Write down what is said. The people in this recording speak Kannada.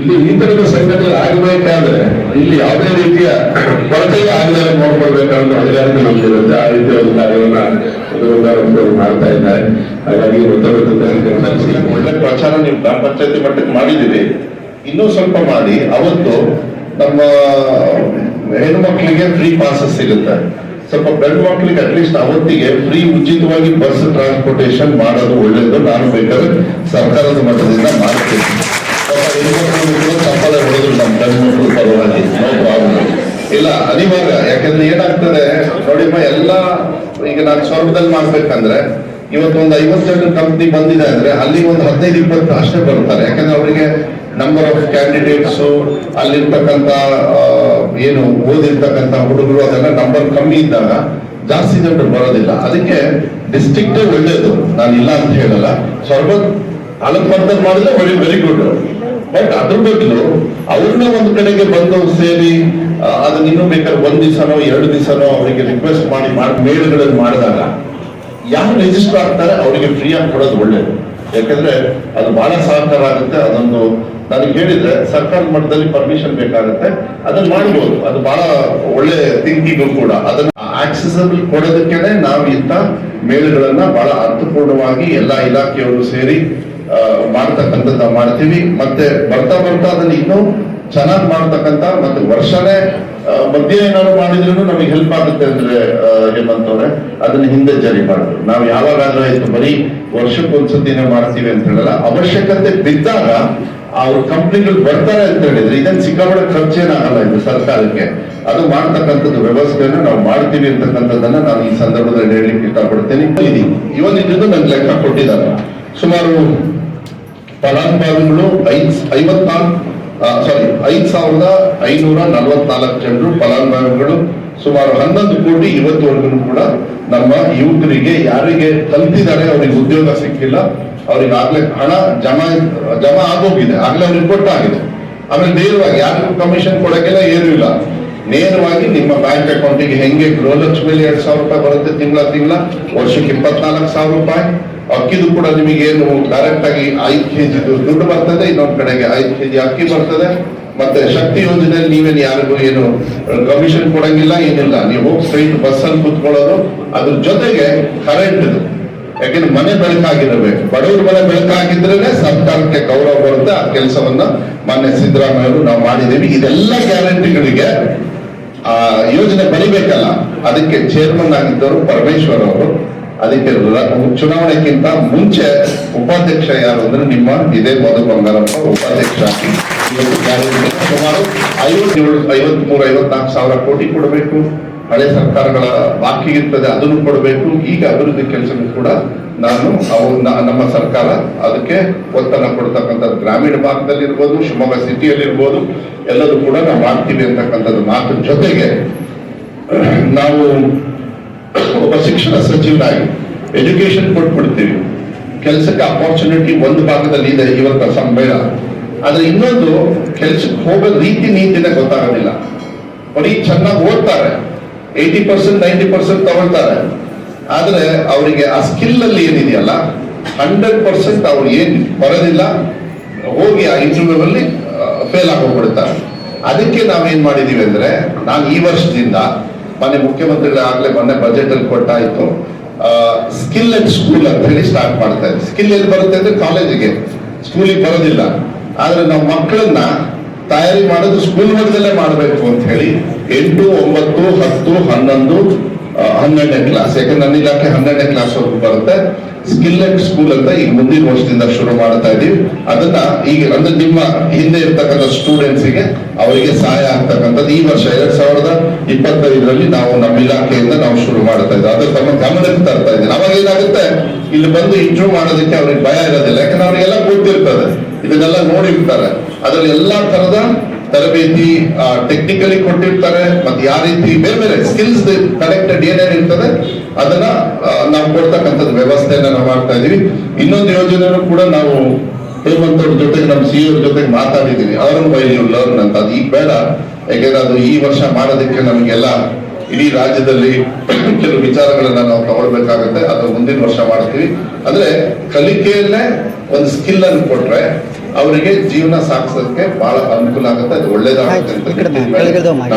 ಇಲ್ಲಿ ಈ ತರದ ಸಂಘಟನೆ ಆಗಬೇಕಾದ್ರೆ ಇಲ್ಲಿ ಯಾವುದೇ ರೀತಿಯ ಕೊರತೆ ಆಗದೆ ನೋಡ್ಕೊಳ್ಬೇಕಾದ ಅಧಿಕಾರಕ್ಕೆ ನಮ್ಗಿರುತ್ತೆ ಆ ರೀತಿಯ ಒಂದು ಕಾರ್ಯವನ್ನ ಮಾಡ್ತಾ ಇದ್ದಾರೆ. ಹಾಗಾಗಿ ಒಳ್ಳೆ ಪ್ರಚಾರ ನೀವು ಗ್ರಾಮ ಪಂಚಾಯತಿ ಮಟ್ಟಕ್ಕೆ ಮಾಡಿದ್ದೀರಿ. ಇನ್ನೂ ಸ್ವಲ್ಪ ಮಾಡಿ. ಅವತ್ತು ನಮ್ಮ ಹೆಣ್ಣು ಮಕ್ಕಳಿಗೆ ಫ್ರೀ ಪಾಸಸ್ ಸಿಗುತ್ತೆ. ಸ್ವಲ್ಪ ಗಂಡು ಮಕ್ಕಳಿಗೆ ಅಟ್ಲೀಸ್ಟ್ ಅವತ್ತಿಗೆ ಫ್ರೀ ಉಚಿತವಾಗಿ ಬಸ್ ಟ್ರಾನ್ಸ್ಪೋರ್ಟೇಶನ್ ಮಾಡೋದು ಒಳ್ಳೇದು. ನಾನು ಬೇಕಾದ್ರೆ ಸರ್ಕಾರದ ಮಟ್ಟದಿಂದ ಮಾಡ್ತೀನಿ. ಅನಿವಾರ್ಯ ಯಾಕಂದ್ರೆ ಏನಾಗ್ತದೆ ನೋಡಿಮ್ಮ ಎಲ್ಲ ಈಗ ನಾನು ಸ್ವರ್ಗದಲ್ಲಿ ಮಾಡ್ಬೇಕಂದ್ರೆ ಇವತ್ತು ಒಂದು ಐವತ್ತು ಜನ ಕಂಪ್ನಿ ಬಂದಿದೆ ಅಂದ್ರೆ ಅಲ್ಲಿ ಒಂದು ಹದಿನೈದು, ಇಪ್ಪತ್ತು ಅಷ್ಟೇ ಬರ್ತಾರೆ ಯಾಕಂದ್ರೆ ಅವರಿಗೆ ನಂಬರ್ ಆಫ್ ಕ್ಯಾಂಡಿಡೇಟ್ಸ್ ಅಲ್ಲಿರ್ತಕ್ಕಂಥ ಏನು ಓದಿರ್ತಕ್ಕಂಥ ಹುಡುಗರು, ಅದೆಲ್ಲ ನಂಬರ್ ಕಮ್ಮಿ ಇದ್ದಾಗ ಜಾಸ್ತಿ ಜನರು ಬರೋದಿಲ್ಲ. ಅದಕ್ಕೆ ಡಿಸ್ಟ್ರಿಕ್ಟ್ ಒಳ್ಳೇದು ನಾನು ಇಲ್ಲ ಅಂತ ಹೇಳಲ್ಲ. ಸ್ವಲ್ಪ ಪರ್ಸೆಂಟ್ ಮಾಡಿದ್ರೆ ವೆರಿ ವೆರಿ ಗುಡ್ ಬಟ್ ಅದ್ರ ಬದಲು ಅವ್ರನ್ನ ಒಂದು ಕಡೆಗೆ ಬಂದು ಸೇರಿ ಅದನ್ನ ಇನ್ನೂ ಬೇಕಾದ್ರೆ ಒಂದ್ ದಿವಸನೋ, ಎರಡು ದಿವಸನೋ ಅವರಿಗೆ ರಿಕ್ವೆಸ್ಟ್ ಮಾಡಿ ಮೇಲ್ಗಳಲ್ಲಿ ಮಾಡಿದಾಗ ಯಾರು ರಿಜಿಸ್ಟರ್ ಆಗ್ತಾರೆ ಅವರಿಗೆ ಫ್ರೀ ಆಗಿ ಕೊಡೋದು ಒಳ್ಳೇದು. ಯಾಕಂದ್ರೆ ಅದು ಬಹಳ ಸಹಕಾರ ಆಗುತ್ತೆ. ಅದೊಂದು ನನಗೆ ಹೇಳಿದ್ರೆ ಸರ್ಕಾರ ಮಟ್ಟದಲ್ಲಿ ಪರ್ಮಿಷನ್ ಬೇಕಾಗುತ್ತೆ. ಅದನ್ನ ಮಾಡ್ಬೋದು. ಅದು ಬಹಳ ಒಳ್ಳೆ ಥಿಂಕಿಂಗ್ ಕೂಡ. ಅದನ್ನ ಆಕ್ಸೆಸಬಲ್ ಕೊಡೋದಕ್ಕೆ ನಾವು ಇಂಥ ಮೇಲ್ಗಳನ್ನ ಬಹಳ ಅರ್ಥಪೂರ್ಣವಾಗಿ ಎಲ್ಲಾ ಇಲಾಖೆಯವರು ಸೇರಿ ಮಾಡ್ತಕ್ಕಂಥದ್ದು ಮಾಡ್ತೀವಿ. ಮತ್ತೆ ಬರ್ತಾ ಬರ್ತಾ ಅದನ್ನ ಇನ್ನೂ ಚೆನ್ನಾಗಿ ಮಾಡ್ತಕ್ಕಂಥ ಮತ್ತೆ ವರ್ಷನೇ ಮಧ್ಯ ಏನಾದ್ರು ಮಾಡಿದ್ರು ನಮಗೆ ಹೆಲ್ಪ್ ಆಗುತ್ತೆ ಅಂದ್ರೆ ಹೇಮಂತ್ ಅವರೇ. ಅದನ್ನ ಹಿಂದೆ ಜಾರಿ ಮಾಡಿದ್ರು ನಾವು ಯಾವಾಗಾದ್ರೂ ಆಯ್ತು, ಬರೀ ವರ್ಷಕ್ಕೊಂದ್ಸತಿನೇ ಮಾಡ್ತೀವಿ ಅಂತ ಹೇಳಲ್ಲ, ಅವಶ್ಯಕತೆ ಬಿದ್ದಾಗ ಅವ್ರ ಕಂಪ್ನಿಗಳು ಬರ್ತಾರೆ ಅಂತ ಹೇಳಿದ್ರೆ ಇದನ್ನ ಸಿಕ್ಕಾಪಟ್ಟೆ ಖರ್ಚೇನಾಗಲ್ಲ ಇದು ಸರ್ಕಾರಕ್ಕೆ. ಅದು ಮಾಡ್ತಕ್ಕಂಥದ್ದು ವ್ಯವಸ್ಥೆಯನ್ನು ನಾವು ಮಾಡ್ತೀವಿ ಅಂತಕ್ಕಂಥದ್ದನ್ನ ನಾನು ಈ ಸಂದರ್ಭದಲ್ಲಿ ಹೇಳಲಿಕ್ಕೆ ಇಷ್ಟಪಡ್ತೇನೆ. ಇವನಿದ್ದು ನನ್ಗೆ ಲೆಕ್ಕ ಕೊಟ್ಟಿದ್ದಾರೆ. ಸುಮಾರು ಫಲಾನುಭವಿಗಳು ಐವತ್ನಾಲ್ಕು ಸಾರಿ ಐದ್ ಸಾವಿರದ ಐನೂರ ನಲವತ್ನಾಲ್ಕು ಜನರು ಫಲಾನುಭವಿಗಳು. ಸುಮಾರು ಹನ್ನೊಂದು ಕೋಟಿ ಇವತ್ತುವರೆಗೂ ಕೂಡ ನಮ್ಮ ಯುವಕರಿಗೆ ಯಾರಿಗೆ ಕಲ್ತಿದ್ದಾರೆ ಅವ್ರಿಗೆ ಉದ್ಯೋಗ ಸಿಕ್ಕಿಲ್ಲ, ಅವ್ರಿಗೆ ಆಗ್ಲೇ ಹಣ ಜಮಾ ಜಮಾ ಆಗೋಗಿದೆ, ಆಗ್ಲೇ ಅವ್ರಿಗೆ ಕೊಟ್ಟಾಗಿದೆ ಆಮೇಲೆ ನೇರವಾಗಿ ಯಾರಿಗೂ ಕಮಿಷನ್ ಕೊಡಕ್ಕೆಲ್ಲ ಏನೂ ಇಲ್ಲ. ನೇರವಾಗಿ ನಿಮ್ಮ ಬ್ಯಾಂಕ್ ಅಕೌಂಟಿಗೆ ಹೆಂಗೆ ಗೃಹಲಕ್ಷ್ಮಿಯಲ್ಲಿ ಎರಡ್ ಸಾವಿರ ರೂಪಾಯಿ ಬರುತ್ತೆ ತಿಂಗಳ ತಿಂಗಳ, ವರ್ಷಕ್ಕೆ ಇಪ್ಪತ್ನಾಲ್ಕು ಸಾವಿರ ರೂಪಾಯಿ. ಅಕ್ಕಿದು ಕೂಡ ನಿಮಗೆ ಏನು ಡೈರೆಕ್ಟ್ ಆಗಿ ಐದು ಕೆಜಿ ದುಡ್ಡು ಬರ್ತದೆ, ಇನ್ನೊಂದ್ ಕಡೆಗೆ ಐದು ಕೆಜಿ ಅಕ್ಕಿ ಬರ್ತದೆ. ಮತ್ತೆ ಶಕ್ತಿ ಯೋಜನೆಯಲ್ಲಿ ನೀವೇನು ಯಾರಿಗೂ ಏನು ಕಮಿಷನ್ ಕೊಡಂಗಿಲ್ಲ, ಏನಿಲ್ಲ. ನೀವು ಸ್ಟ್ರೈಟ್ ಬಸ್ ಅಲ್ಲಿ ಕುತ್ಕೊಳ್ಳೋದು, ಅದ್ರ ಜೊತೆಗೆ ಕರೆಂಟ್ ಯಾಕೆಂದ್ರೆ ಮನೆ ಬೆಳಕಾಗಿರಬೇಕು. ಬಡವ್ರ ಮನೆ ಬೆಳಕಾಗಿದ್ರೇನೆ ಸರ್ಕಾರಕ್ಕೆ ಗೌರವ ಬರುತ್ತೆ, ಆ ಕೆಲಸವನ್ನ ಮಾನ್ಯ ಸಿದ್ದರಾಮಯ್ಯ ಅವರು ನಾವು ಮಾಡಿದ್ದೀವಿ. ಇದೆಲ್ಲ ಗ್ಯಾರಂಟಿಗಳಿಗೆ, ಆ ಯೋಜನೆ ಬರಿಬೇಕಲ್ಲ. ಅದಕ್ಕೆ ಚೇರ್ಮನ್ ಆಗಿದ್ದವರು ಪರಮೇಶ್ವರ್ ಅವರು ಅದಕ್ಕೆ ಚುನಾವಣೆಗಿಂತ ಮುಂಚೆ ಉಪಾಧ್ಯಕ್ಷ ಯಾರು ಅಂದ್ರೆ ನಿಮ್ಮ ಇದೇ ಮಧು ಬಂಗಾರಪ್ಪ ಉಪಾಧ್ಯಕ್ಷ. ಸುಮಾರು ಐವತ್ತೇಳು, ಐವತ್ಮೂರು, ಐವತ್ನಾಲ್ಕು ಸಾವಿರ ಕೋಟಿ ಕೊಡಬೇಕು. ಹಳೆ ಸರ್ಕಾರಗಳ ಬಾಕಿ ಇರ್ತದೆ, ಅದನ್ನು ಕೊಡಬೇಕು. ಈಗ ಅಭಿವೃದ್ಧಿ ಕೆಲಸಕ್ಕೂ ಕೂಡ ನಾನು ನಮ್ಮ ಸರ್ಕಾರ ಅದಕ್ಕೆ ಒತ್ತನ್ನು ಕೊಡ್ತಕ್ಕಂಥದ್ದು ಗ್ರಾಮೀಣ ಭಾಗದಲ್ಲಿ ಇರ್ಬೋದು ಶಿವಮೊಗ್ಗ ಸಿಟಿಯಲ್ಲಿ ಇರ್ಬೋದು ಎಲ್ಲದೂ ಕೂಡ ನಾವು ಮಾಡ್ತೀವಿ ಅಂತಕ್ಕಂಥದ್ದು ಮಾತು. ಜೊತೆಗೆ ನಾವು ಒಬ್ಬ ಶಿಕ್ಷಣ ಸಚಿವರಾಗಿ ಎಜುಕೇಶನ್ ಕೊಟ್ಬಿಡ್ತೀವಿ ಕೆಲಸಕ್ಕೆ ಅಪಾರ್ಚುನಿಟಿ ಒಂದು ಭಾಗದಲ್ಲಿ ಇದೆ ಇವತ್ತ ಸಂಬೇಳ ಆದ್ರೆ ಇನ್ನೊಂದು ಕೆಲ್ಸಕ್ಕೆ ಹೋಗೋ ರೀತಿ ನೀತಿನ ಗೊತ್ತಾಗೋದಿಲ್ಲ. ಬರೀ ಚೆನ್ನಾಗಿ ಓದ್ತಾರೆ. ಏಯ್ಟಿ ಪರ್ಸೆಂಟ್ ನೈಂಟಿ ಪರ್ಸೆಂಟ್ ತಗೊಳ್ತಾರೆ. ಆದ್ರೆ ಅವರಿಗೆ ಆ ಸ್ಕಿಲ್ ಅಲ್ಲಿ ಏನಿದೆಯಲ್ಲ ಹಂಡ್ರೆಡ್ ಪರ್ಸೆಂಟ್ ಅವ್ರು ಏನ್ ಬರೋದಿಲ್ಲ, ಹೋಗಿ ಆ ಇಂಟರ್ವ್ಯೂ ಅಲ್ಲಿ ಫೇಲ್ ಆಗೋಗ್ಬಿಡ್ತಾರೆ ಅದಕ್ಕೆ ನಾವೇನ್ ಮಾಡಿದೀವಿ ಅಂದ್ರೆ, ನಾನು ಈ ವರ್ಷದಿಂದ ಮನೆ ಮುಖ್ಯಮಂತ್ರಿಗಳಾಗ್ಲೇ ಮೊನ್ನೆ ಬಜೆಟ್ ಅಲ್ಲಿ ಕೊಟ್ಟಾಯ್ತು ಸ್ಕಿಲ್ ಅಂಡ್ ಸ್ಕೂಲ್ ಅಂತ ಹೇಳಿ ಸ್ಟಾರ್ಟ್ ಮಾಡ್ತಾ ಇದ್ದೀವಿ ಸ್ಕಿಲ್ ಎಲ್ಲಿ ಬರುತ್ತೆ ಅಂದ್ರೆ ಕಾಲೇಜಿಗೆ. ಸ್ಕೂಲಿಗೆ ಬರೋದಿಲ್ಲ. ಆದ್ರೆ ನಾವು ಮಕ್ಕಳನ್ನ ತಯಾರಿ ಮಾಡೋದು ಸ್ಕೂಲ್ ಮಟ್ಟದಲ್ಲೇ ಮಾಡಬೇಕು ಅಂತ ಹೇಳಿ ಎಂಟು, ಒಂಬತ್ತು, ಹತ್ತು, ಹನ್ನೊಂದು ಹನ್ನೆರಡನೇ ಕ್ಲಾಸ್ ಯಾಕಂದ್ರೆ ನನ್ನ ಇಲಾಖೆ ಹನ್ನೆರಡನೇ ಕ್ಲಾಸ್ ವರೆಗೂ ಬರುತ್ತೆ. ಸ್ಕಿಲ್ ಸ್ಕೂಲ್ ಅಂತ ಈಗ ಮುಂದಿನ ವರ್ಷದಿಂದ ಶುರು ಮಾಡ್ತಾ ಇದೀವಿ ಅದನ್ನ ಈಗ ಅಂದ್ರೆ ನಿಮ್ಮ ಹಿಂದೆ ಇರ್ತಕ್ಕಂಥ ಸ್ಟೂಡೆಂಟ್ಸ್ಗೆ ಅವರಿಗೆ ಸಹಾಯ ಆಗ್ತಕ್ಕಂಥದ್ದು ಈ ವರ್ಷ ಎರಡ್ ಸಾವಿರದ ಇಪ್ಪತ್ತೈದರಲ್ಲಿ ನಾವು ನಮ್ಮ ಇಲಾಖೆಯಿಂದ ನಾವು ಶುರು ಮಾಡ್ತಾ ಇದ್ದೀವಿ ಅದ್ರ ತಮ್ಮ ಗಮನಕ್ಕೆ ತರ್ತಾ ಇದ್ದೀನಿ ಅವಾಗ ಏನಾಗುತ್ತೆ? ಇಲ್ಲಿ ಬಂದು ಇಂಟ್ರೂ ಮಾಡೋದಕ್ಕೆ ಅವ್ರಿಗೆ ಭಯ ಇರೋದಿಲ್ಲ. ಯಾಕಂದ್ರೆ ಅವ್ರಿಗೆಲ್ಲ ಗೊತ್ತಿರ್ತದೆ. ಇದನ್ನೆಲ್ಲ ನೋಡಿರ್ತಾರೆ. ಅದ್ರಲ್ಲಿ ಎಲ್ಲಾ ತರದ ತರಬೇತಿ ಟೆಕ್ನಿಕಲಿ ಕೊಟ್ಟಿರ್ತಾರೆ. ಮತ್ತೆ ಯಾವ ರೀತಿ? ಬೇರೆ ಬೇರೆ ಸ್ಕಿಲ್ಸ್ ಕನೆಕ್ಟೆಡ್ ಏನೇನು ಇರ್ತದೆ ಅದನ್ನ ನಾವು ಕೊಡ್ತಕ್ಕಂಥದ್ದು ವ್ಯವಸ್ಥೆಯನ್ನ ನಾವು ಮಾಡ್ತಾ ಇದೀವಿ. ಇನ್ನೊಂದು ಯೋಜನೆನೂ ಕೂಡ ನಾವು ಹೇಮಂತ್ ಅವ್ರ ಜೊತೆಗೆ ನಮ್ಮ ಸಿ ಅವ್ರ ಜೊತೆಗೆ ಮಾತಾಡಿದೀವಿ. ಅವರನ್ನು ಬೈಲಿ ಲರ್ನ್ ಅಂತ. ಅದು ಈಗ ಬೇಡ. ಯಾಕೆಂದ್ರೆ ಅದು ಈ ವರ್ಷ ಮಾಡೋದಕ್ಕೆ ನಮಗೆಲ್ಲ ಇಡೀ ರಾಜ್ಯದಲ್ಲಿ ಕೆಲವು ವಿಚಾರಗಳನ್ನ ನಾವು ತಗೊಳ್ಬೇಕಾಗತ್ತೆ. ಅದು ಮುಂದಿನ ವರ್ಷ ಮಾಡ್ತೀವಿ ಅಂದ್ರೆ ಕಲಿಕೆಯಲ್ಲೇ ಒಂದು ಸ್ಕಿಲ್ ಅನ್ನು ಕೊಟ್ರೆ ಅವರಿಗೆ ಜೀವನ ಸಾಗಿಸೋದಕ್ಕೆ ಬಹಳ ಅನುಕೂಲ ಆಗುತ್ತೆ. ಅದು ಒಳ್ಳೇದಾಗುತ್ತೆ ಅಂತ